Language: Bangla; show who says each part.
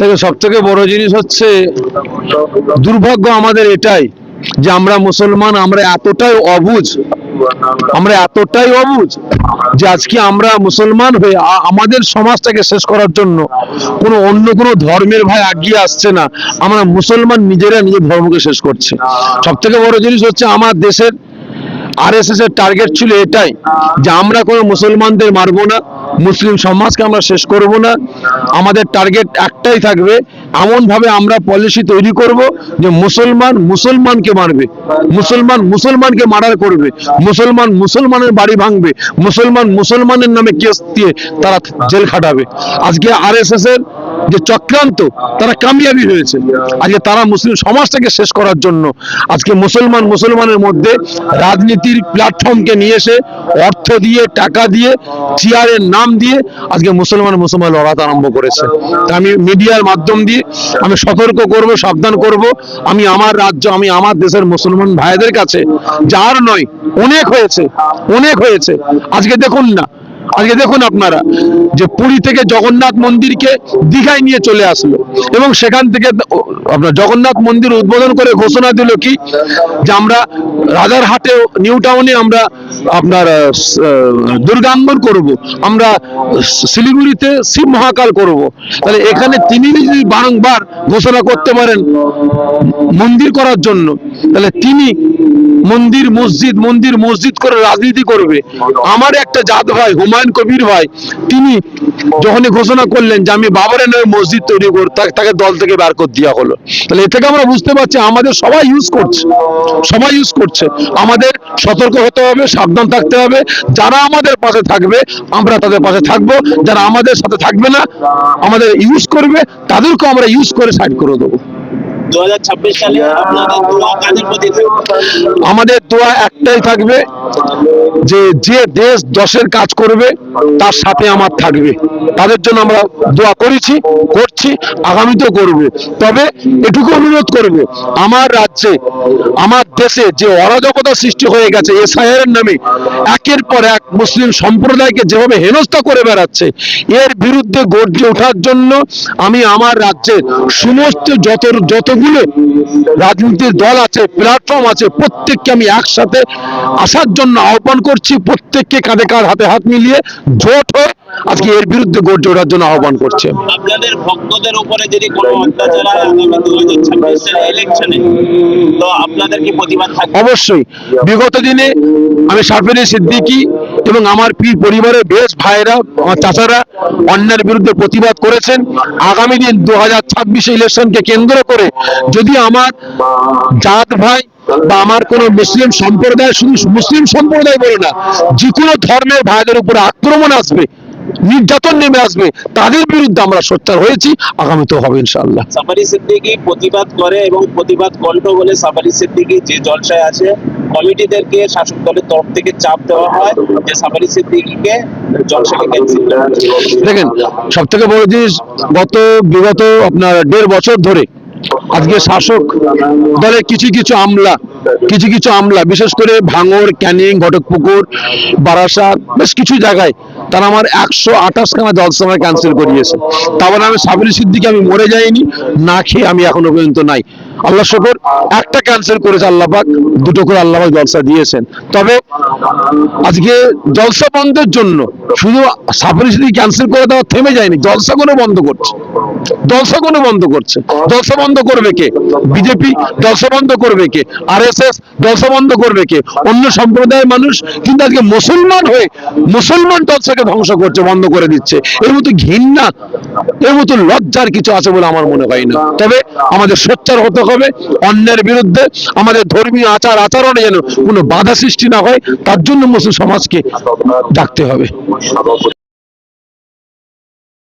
Speaker 1: দেখো সব থেকে বড় জিনিস হচ্ছে, দুর্ভাগ্য আমাদের এটাই যে আমরা মুসলমান, আমরা এতটাই অবুঝ আমরা এতটাই অবুঝ যে আজকে আমরা মুসলমান হয়ে আমাদের সমাজটাকে শেষ করার জন্য কোনো অন্য কোনো ধর্মের ভাই আগিয়ে আসছে না। আমরা মুসলমান নিজেরা নিজের ধর্মকে শেষ করছে। সব থেকে বড় জিনিস হচ্ছে, আমার দেশের আরএসএস এর টার্গেট ছিল এটাই যে আমরা কোনো মুসলমানদের মারবো না। মুসলিম সমাজকে আমরা শেষ করব না। আমাদের টার্গেট একটাই থাকবে, এমনভাবে আমরা পলিসি তৈরি করব যে মুসলমান মুসলমানকে মারবে, মুসলমান মুসলমানকে মারার করবে, মুসলমান মুসলমানের বাড়ি ভাঙবে, মুসলমান মুসলমানের নামে কেস দিয়ে তারা জেল খাটাবে। আজকে আর এর যে চক্রান্ত তারা কামিয়াবি হয়েছে। আজকে তারা মুসলিম সমাজটাকে শেষ করার জন্য আজকে মুসলমান মুসলমানের মধ্যে রাজনীতির প্ল্যাটফর্মকে নিয়ে এসে অর্থ দিয়ে, টাকা দিয়ে চেয়ারের নাম দিয়ে আজকে মুসলমান মুসলমান লড়াতে আরম্ভ করেছে। তা আমি মিডিয়ার মাধ্যম দিয়ে আমি সতর্ক করব, সাবধান করব। আমি আমার রাজ্য, আমি আমার দেশের মুসলমান ভাইদের কাছে, যার নয়, অনেক হয়েছে অনেক হয়েছে। আজকে দেখুন না আজকে দেখুন আপনারা যে পুরী থেকে জগন্নাথ মন্দিরকে দীঘায় নিয়ে চলে আসলো এবং সেখান থেকে আপনার জগন্নাথ মন্দির উদ্বোধন করে ঘোষণা দিল কি? যে আমরা রাজারহাটে নিউ টাউনে আমরা আপনার দুর্গাঙ্গন করব। আমরা শিলিগুড়িতে শিব মহাকাল করব। তাহলে এখানে তিনি যদি বারংবার ঘোষণা করতে পারেন মন্দির করার জন্য, তাহলে তিনি মন্দির, মসজিদ মন্দির, মসজিদ করে রাজনীতি করবে। আমার একটা জাত ভাই হুমায়ুন কবির ভাই, তিনি যখনই ঘোষণা করলেন যে আমি বাবারের নামে মসজিদ তৈরি করব তাকে দল থেকে বার করে দেওয়া হলো। তাহলে এ থেকে আমরা বুঝতে পারছি আমাদের সবাই ইউজ করছে, সবাই ইউজ করছে। আমাদের সতর্ক হতে হবে, সাবধান থাকতে হবে। যারা আমাদের পাশে থাকবে, আমরা তাদের পাশে থাকব। যারা আমাদের সাথে থাকবে না, আমাদের ইউজ করবে, তাদেরকেও আমরা ইউজ করে সাইড করে দেবো।
Speaker 2: দু হাজার ছাব্বিশ সালে আপনাদের দোয়া কাদের প্রতি?
Speaker 1: আমাদের দোয়া একটাই থাকবে যে যে দেশ দশের কাজ করবে তার সাথে আমার থাকবে। তাদের জন্য আমরা দোয়া করেছি করছি আগামীতেও করবে। তবে এটুকু অনুরোধ করবে আমার রাজ্যে আমার দেশে যে অরাজকতা সৃষ্টি হয়ে গেছে এসআইআর নামে একের পর এক মুসলিম সম্প্রদায়কে যেভাবে হেনস্থা করে বেড়াচ্ছে এর বিরুদ্ধে গর্জে ওঠার জন্য আমি আমার রাজ্যের সমস্ত যত যত যতগুলো রাজনীতির দল আছে প্ল্যাটফর্ম আছে, প্রত্যেককে আমি একসাথে আসার জন্য আহ্বান করছি, প্রত্যেককে কাঁধে কাঁধ, হাতে হাত মিলিয়ে জোট হয়ে আজকে এর বিরুদ্ধে গর্জে ওঠার জন্য আহ্বান করছে।
Speaker 2: আপনাদের ভক্তদের উপরে যদি কোনো অত্যাচার হয় আগামী দু হাজার ইলেকশনে তো আপনাদের কি প্রতিবাদ থাকবে?
Speaker 1: অবশ্যই। বিগত দিনে আমি সাফেরি সিদ্দিকি এবং আমার পীর পরিবারের বেশ ভাইরা আমার চাচারা অন্যায়ের বিরুদ্ধে প্রতিবাদ করেছেন। আগামী দিন দু হাজার ছাব্বিশে ইলেকশনকে কেন্দ্র করে যদি আমার জাত ভাই বা আমার কোন মুসলিম সম্প্রদায় শুধু মুসলিম সম্প্রদায় বলে না যে কোনো ধর্মের ভাইদের উপরে আক্রমণ আসবে নির্যাতন নেমে আসবে তাদের বিরুদ্ধে আমরা সোচ্চার হয়েছি আগামীতেও হবে ইনশাআল্লাহ।
Speaker 2: সাফারি সিদ্দিকি প্রতিবাদ করে এবং প্রতিবাদ কণ্ঠ বলে সাফারি সিদ্দিকি যে জলসায় আছে কমিটিদেরকে শাসক দলের তরফ থেকে চাপ দেওয়া হয় যে সাফারি সিদ্দিকিকে জলসাকে ক্যান্সেল
Speaker 1: দেখেন সব থেকে বড় জিনিস গত বিগত আপনার দেড় বছর ধরে আজকে শাসক দলের কিছু কিছু আমলা, কিছু কিছু আমলা, বিশেষ করে ভাঙর ক্যানিং, ঘটকপুকুর, বারাসাত, বেশ কিছু জায়গায় তারা আমার একশো আঠাশ খানা জলসভা ক্যান্সেল করিয়েছে। তারপরে আমি সাবির সিদ্দিকে, আমি মরে যাইনি, না খেয়ে আমি এখনও পর্যন্ত নাই। আল্লাহ শকর। একটা ক্যান্সেল করেছে আল্লাপাক দুটো করে আল্লাপাক জলসা দিয়েছেন। তবে আজকে জলসা বন্ধের জন্য শুধু সাফারি সিদ্দিক ক্যান্সেল করে দেওয়া থেমে যায়নি, জলসা করে বন্ধ করছে। জলসা করে বন্ধ করছে। জলসা বন্ধ করবে কে? বিজেপি জলসা বন্ধ করবে কে? আরএসএস জলসা বন্ধ করবে কে? অন্য সম্প্রদায়ের মানুষ কিন্তু আজকে মুসলমান হয়ে মুসলমান জলসাকে ধ্বংস করছে, বন্ধ করে দিচ্ছে। এর মতো ঘৃণা এর মতো লজ্জার কিছু আছে বলে আমার মনে হয় না। তবে আমাদের সোচ্চার হতে হবে, অন্যের বিরুদ্ধে আমাদের ধর্মীয় আচার, আচরণে যেন কোনো বাধা সৃষ্টি না হয়, তার জন্য মুসলিম সমাজকে ডাকতে হবে।